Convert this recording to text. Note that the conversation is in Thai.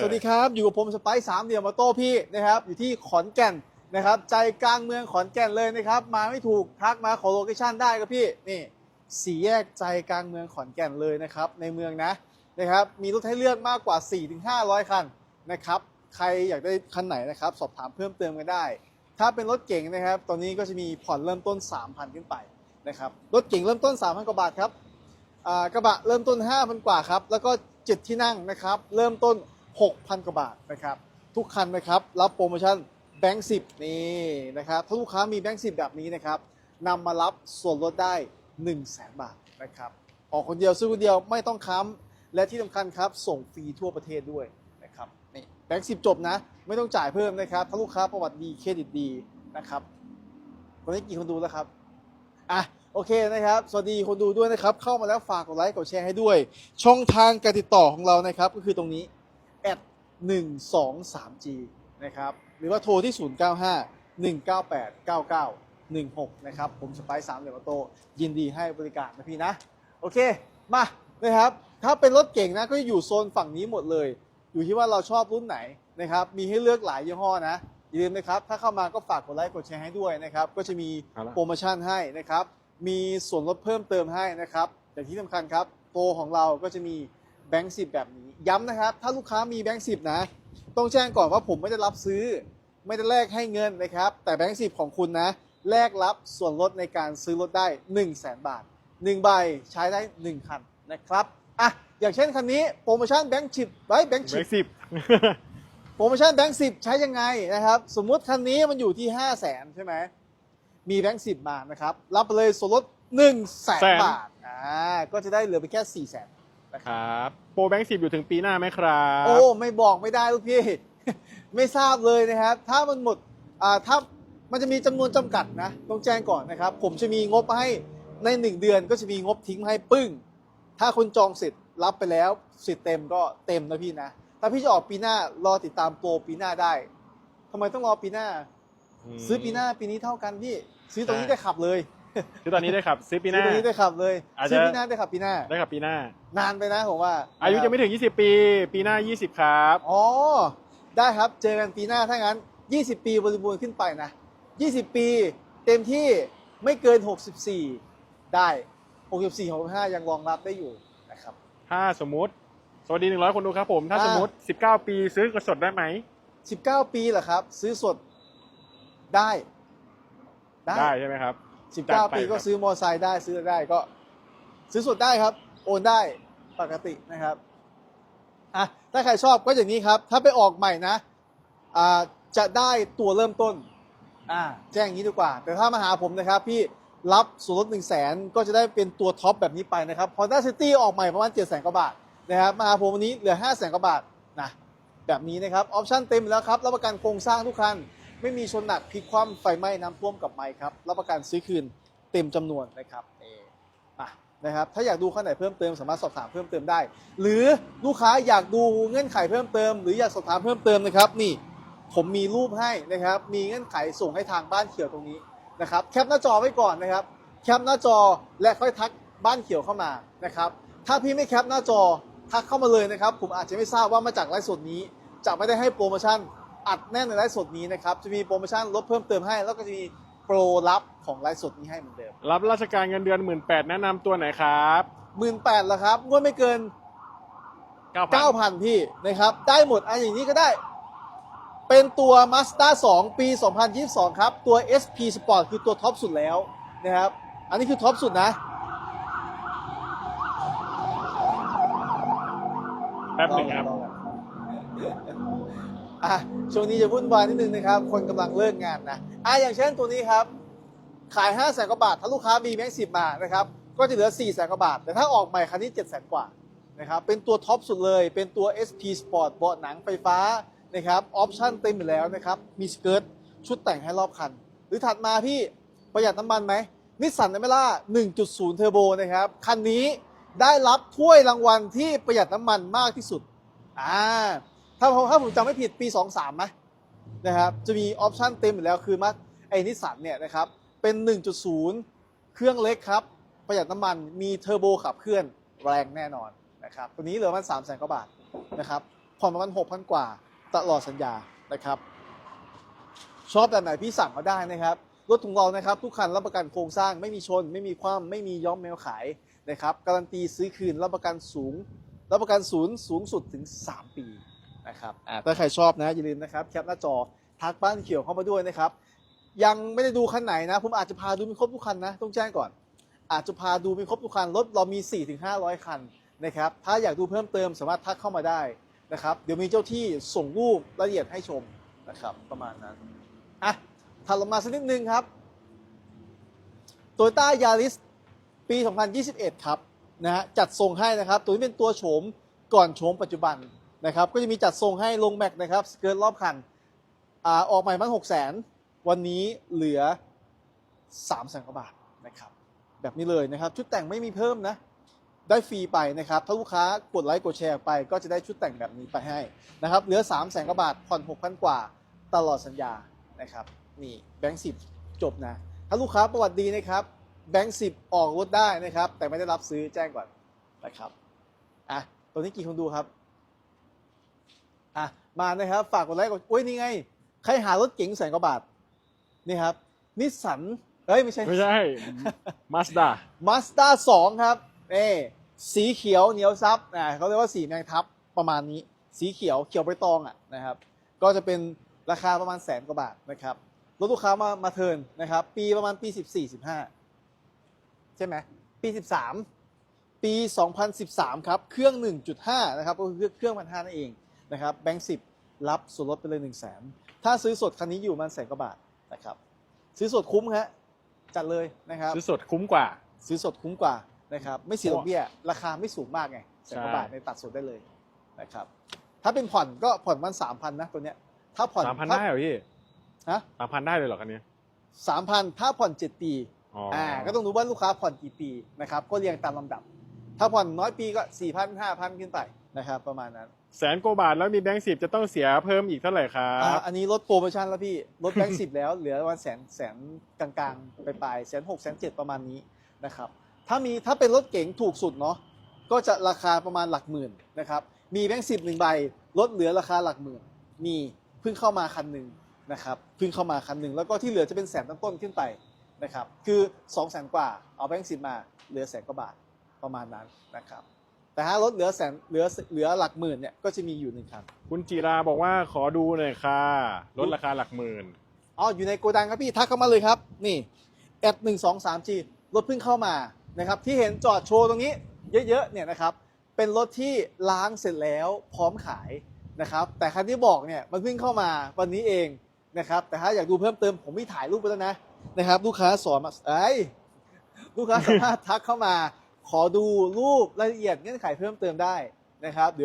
สวัสดีครับ อยู่กับผมสไปซ์สามเหลี่ยมมอโต้พี่นะครับ อยู่ที่ขอนแก่นนะครับ ใจกลางเมืองขอนแก่นเลยนะครับ มาไม่ถูกทักมาขอโลเคชั่นได้ครับพี่นี่สี่แยกใจกลางเมืองขอนแก่นเลยนะครับ ในเมืองนะนะครับมีรถให้เลือกมากกว่า 4-500 คันนะครับ ใครอยากได้คันไหนนะครับ สอบถามเพิ่มเติมกันได้ ถ้าเป็นรถเก่งนะครับ ตอนนี้ก็จะมีผ่อนเริ่มต้น 3,000 ขึ้นไปนะครับรถเก่งเริ่มต้น 3,000กว่าบาทครับอ่ากระบะเริ่มต้น 5,000 กว่าครับแล้วก็7ที่นั่งนะครับ เริ่มต้น 6,000 กว่าบาทนะครับ ทุกคันนะครับรับโปรโมชั่นแบงค์10นี่นะครับถ้าลูกค้ามีแบงค์10แบบนี้นะครับนำมารับส่วนลดได้ 1 0 0 0 0แบาทนะครับออกคนเดียวซื้อคนเดียวไม่ต้องค้ำและที่สำคัญครับ ส่งฟรีทั่วประเทศด้วยนะครับนี่แบงค์10จบนะ ไม่ต้องจ่ายเพิ่มนะครับ ถ้าลูกค้าประวัติดีเครดิตดีนะครับตอนนี้กี่คนดูแล้วครับอะโอเคนะครับ สวัสดีคนดูด้วยนะครับ เข้ามาแล้วฝากกดไลค์กดแชร์ให้ด้วย ช่องทางการติดต่อของเรานะครับ ก็คือตรงนี้ at 1 2 3 g นะครับ หรือว่าโทรที่ 0 9 5 1 9 8 9 9 1 6 นะครับ ผมสไปซ์สามเหลี่ยมออโต้ยินดีให้บริการนะพี่นะ โอเค มานะครับ ถ้าเป็นรถเก่งนะ ก็จะอยู่โซนฝั่งนี้หมดเลย อยู่ที่ว่าเราชอบรุ่นไหนนะครับ มีให้เลือกหลายยี่ห้อนะ อย่าลืมนะครับ ถ้าเข้ามาก็ฝากกดไลค์กดแชร์ให้ด้วยนะครับ ก็จะมีเอาละโปรโมชั่นให้นะครับ มีส่วนลดเพิ่มเติมให้นะครับแต่ที่สำคัญครับโปรของเราก็จะมีแบงค์สิแบบนี้ย้ำนะครับ ถ้าลูกค้ามีแบงค์สินะ ต้องแจ้งก่อนว่าผมไม่ได้รับซื้อ ไม่ได้แลกให้เงินนะครับ แต่แบงค์สิของคุณนะแลกรับส่วนลดในการซื้อรถได้ 1 0 0 0 0แบาท1ใบใช้ได้ 1 คันนะครับอะอย่างเช่นคันนี้โปรโมชั่นแบงค์ชิปไว้แบงค์แบชิปงค์สิบโปรโมชั่นแบงค์สิใช้ยังไงนะครับ สมมุติคันนี้มันอยู่ที่ 5 0 0แสนใช่ไหมมีแบงค์สิมานะครับ รับไปเลยส่วนลด1 0 0 0 0แสนบาทอ่าก็จะได้เหลือไปแค่4 0 0แสน นะคครับรับโปรแบงค์สิบอยู่ถึงปีหน้าไหมครับโอ้ไม่บอกไม่ได้ลูกพี่ ไม่ทราบเลยนะครับ ถ้ามันหมดอ่าถ้ามันจะมีจำนวนจำกัดนะต้องแจ้งก่อนนะครับ ผมจะมีงบให้ใน1เดือนก็จะมีงบทิ้งให้ปึ้ง ถ้าคุณจองสิทธิ์รับไปแล้วสิทธิ์เต็มก็เต็มนะพี่นะถ้าพี่จะออกปีหน้ารอติดตามโปรปีหน้าได้ทำไมต้องรอปีหน้ามซื้อปีหน้าปีนี้เท่ากันพี่ ซื้อตรงนี้ได้ขับเลย ซื้อตอนนี้ได้ครับซื้อปีหซื้อน้าตรงนี้ได้ขับเลยอาจจะซื้อปีหน้าได้ขับปีหน้า ได้ครับปีหน้า นานไปนะผมว่าอายุยังไม่ถึง 20 ปี ปีหน้า 20 ครับ อ๋อ ได้ครับเจอกันปีหน้าถ้างั้น 20 ปีบริบูรณ์ขึ้นไปนะ 20 ปีเต็มที่ไม่เกิน 64 ได้ 64 65 ยังรองรับได้อยู่นะครับ ถ้าสมมุติ สวัสดี 100 คนดูครับผม ถ้าอ่า สมมติ 19 ปีซื้อกระสดได้ไหม 19 ปีเหรอครับ ซื้อสดได้ ได้ใช่ไหมครับ จัดไป19ปีก็ครับซื้อมอไซค์ได้ซื้อได้ก็ ซื้อสดได้ครับ โอนได้ปกตินะครับอะถ้าใครชอบก็อย่างนี้ครับ ถ้าไปออกใหม่นะอ่าจะได้ตัวเริ่มต้นอ่าแจ้งอย่างนี้ดีกว่า แต่ถ้ามาหาผมนะครับ พี่รับส่วนลด1 0 0 0 0แสนก็จะได้เป็นตัวท็อปแบบนี้ไปนะครับ Honda City ออกใหม่ประมาณ7 0 0 0 0 0กว่าบาทนะครับมาหาผมวันนี้เหลือ5 0 0 0 0 0กว่าบาทนะแบบนี้นะครับออปชั่นเต็มแล้วครับรับประกันโครงสร้างทุกคัน ไม่มีชนหนักพลิกคว่ำไฟไหม้น้ำท่วมกับไม้ครับรับประกันซื้อคืนเต็มจำนวนนะครับเออะนะครับถ้าอยากดูข้อไหนเพิ่มเติมสามารถสอบถามเพิ่มเติมได้ หรือลูกค้าอยากดูเงื่อนไขเพิ่มเติม หรืออยากสอบถามเพิ่มเติมนะครับนี่ผมมีรูปให้นะครับ มีเงื่อนไขส่งให้ทางบ้านเขียวตรงนี้นะครับแคปหน้าจอไว้ก่อนนะครับแคปหน้าจอและค่อยทักบ้านเขียวเข้ามานะครับถ้าพี่ไม่แคปหน้าจอทักเข้ามาเลยนะครับ ผมอาจจะไม่ทราบว่ามาจากไลฟ์สดนี้ จะไม่ได้ให้โปรโมชั่น อัดแน่นในไลฟ์สดนี้นะครับ จะมีโปรโมชั่นลดเพิ่มเติมให้ แล้วก็จะมีโปรลับของไลฟ์สดนี้ให้เหมือนเดิมรับราชการเงินเดือน 18,000แนะนำตัวไหนครับหมื่นแปดละครับงวดไม่เกิน 9,000 9,000 พี่นะครับ ได้หมดอันอย่างนี้ก็ได้ เป็นตัว Mazda 2 ปี 2022 ครับ ตัว SP Sport คือตัวท็อปสุดแล้วนะครับ อันนี้คือท็อปสุดนะ แป๊บหนึ่งครับอ่ะช่วงนี้จะวุ่นวายนิดนึงนะครับ คนกำลังเลิกงานนะอะอย่างเช่นตัวนี้ครับ ขาย5 0 0แสนกว่าบาท ถ้าลูกค้ามีแบงค์สิบมานะครับ ก็จะเหลือ4 0 0แสนกว่าบาท แต่ถ้าออกใหม่คันนี้7 0 0แสนกว่านะครับ เป็นตัวท็อปสุดเลย เป็นตัว SP Sport เบาะหนังไฟฟ้านะครับ ออปชั่นเต็มอยู่แล้วนะครับ มีสเกิร์ตชุดแต่งให้รอบคัน หรือถัดมาพี่ประหยัดน้ำมันไหมนิสสันอเมร่า1.0 เทอร์โบนะครับ คันนี้ได้รับถ้วยรางวัลที่ประหยัดน้ำมันมากที่สุด อ่า ถ้าผมถ้าผมจำไม่ผิดปี 23ไหมนะครับจะมีออปชั่นเต็มอยู่แล้วคือมาไอ้นิสสันเนี่ยนะครับเป็น 1.0 เครื่องเล็กครับ ประหยัดน้ำมันมีเทอร์โบขับเคลื่อนแรงแน่นอนนะครับตัวนี้เหลือมัน3 0 0 0 0 0กว่าบาทนะครับพผ่อนประมาณหกพันกว่าตลอดสัญญานะครับชอบแบบไหนพี่สั่งมาได้นะครับรถของเรานะครับทุกคันรับประกันโครงสร้างไม่มีชน ไม่มีความไม่มีย้อมแมวขายนะครับการันตีซื้อคืนรับประกันสูง รับประกันศูนย์สูงสุดถึง 3 ปี นะครับอ่าถ้าใครชอบนะอย่าลืมนะครับแคปหน้าจอทักบ้านเขียวเข้ามาด้วยนะครับ ยังไม่ได้ดูคันไหนนะ ผมอาจจะพาดูไม่ครบทุกคันนะ ต้องแจ้งก่อน อาจจะพาดูไม่ครบทุกคันรถเรามี 4-500 คันนะครับ ถ้าอยากดูเพิ่มเติมสามารถทักเข้ามาได้นะครับ เดี๋ยวมีเจ้าที่ส่งรูปละเอียดให้ชมนะครับประมาณนั้นอะถัดลงมาสักนิดนึงครับโตโยต้ายาริสปี 2021 ครับนะฮะจัดทรงให้นะครับ ตัวนี้เป็นตัวโฉมก่อนโฉมปัจจุบัน นะครับก็จะมีจัดทรงให้ลงแม็กนะครับสเกิร์ตรอบคันอ่าออกใหม่มัน6 0 0 0 0วันนี้เหลือ3 0 0 0 0 0กว่าบาทนะครับแบบนี้เลยนะครับชุดแต่งไม่มีเพิ่มนะได้ฟรีไปนะครับถ้าลูกค้ากดไลค์กดแชร์ไป ก็จะได้ชุดแต่งแบบนี้ไปให้นะครับเหลือ3 0 0 0 0 0กว่าบาทผ่อน6,000กว่าตลอดสัญญานะครับนี่แบงค์สิบจบนะถ้าลูกค้าประวัติดีนะครับแบงค์สิบออกรถได้นะครับแต่ไม่ได้รับซื้อแจ้งก่อนนะครับอะตัวนี้กี่คนดูครับ มานะครับ ฝากกดไลค์กดอุ้ยนี่ไง ใครหารถเก๋งแสนกว่าบาท นี่ครับนิสสันเอ้ย ไม่ใช่ไม่ใช่มาสด้ามาสด้าสองครับนี่สีเขียวเหนียวซับอ่าเขาเรียกว่าสีแมงทับประมาณนี้ สีเขียวเขียวใบตองอะนะครับ ก็จะเป็นราคาประมาณแสนกว่าบาทนะครับรถลูกค้ามามาเทิร์นนะครับ ปีประมาณปี 14 15 ใช่ไหมปี 13 ปี 2013 ครับ เครื่อง 1.5 นะครับก็คือเครื่องพันห้านั่นเอง นะครับแบงค์สิบรับส่วนลดไปเลย1 0 0 0 0แสนถ้าซื้อสดคันนี้อยู่ประมันแสนกว่าบาทนะครับซื้อสดคุ้มฮะจัดเลยนะครับซื้อสดคุ้มกว่า ซื้อสดคุ้มกว่านะครับไม่เสียดอกเบี้ยราคาไม่สูงมากไงแสนกว่าใช่บาทในตัดสดได้เลยนะครับถ้าเป็นผ่อนก็ผ่อนมันสามพันนะตัวเนี้ยถ้าผ่อนสามพันได้เหรอพี่ฮะสามพันได้เลยเหรอคันนี้สามพันถ้าผ่อนเจ็ดปีอ๋อออ่าก็ต้องรู้ว่าลูกค้าผ่อนกี่ปีนะครับก็เรียงตามลำดับ ถ้าผ่อนน้อยปีก็สี่พันห้าพันขึ้นไป นะครับ ประมาณนั้นแสนกว่าบาทแล้วมีแบงค์สิบจะต้องเสียเพิ่มอีกเท่าไหร่ครัอ่าบ อันนี้ลดโปรโมชั่นแล้วพี่ลดแบงค์สิบแล้วเหลือวันแสนแสนกลางๆ ไปปลายแสนหกแสนเจ็ดประมาณนี้นะครับถ้ามีถ้าเป็นรถเก๋งถูกสุดเนาะก็จะราคาประมาณหลักหมื่นนะครับมีแบงค์สิบหนึ่งใบลดเหลือราคาหลักหมื่นมีเพิ่งเข้ามาคันหนึ่งนะครับเพิ่งเข้ามาคันหนึ่งแล้วก็ที่เหลือจะเป็นแสนต้นๆขึ้นไปนะครับคือ2องแสนกว่าเอาแบงค์สิบมาเหลือแสนกว่าบาทประมาณนั้นนะครับ แต่ถ้ารถเหลือแสนเหลือเหลือหลักหมื่นเนี่ยก็จะมีอยู่หนึ่งคันคุณจิราบอกว่าขอดูหน่อยค่ะลดราคาหลักหมื่นอ๋ออยู่ในโกดังครับพี่ทักเข้ามาเลยครับ นี่แอดหนึ่งสองสามจีรถเพิ่งเข้ามานะครับที่เห็นจอดโชว์ตรงนี้เยอะๆเนี่ยนะครับเป็นรถที่ล้างเสร็จแล้วพร้อมขายนะครับแต่คันที่บอกเนี่ยมันเพิ่งเข้ามาวันนี้เองนะครับแต่ถ้าอยากดูเพิ่มเติมผมมีถ่ายรูปไปแล้วนะนะครับลูกค้าสอนมาไอ้ยลูกค้าสามารถทักเข้ามา ขอดูรูปรายละเอียดเงื่อนไขเพิ่มเติมได้นะครับเดี๋ยว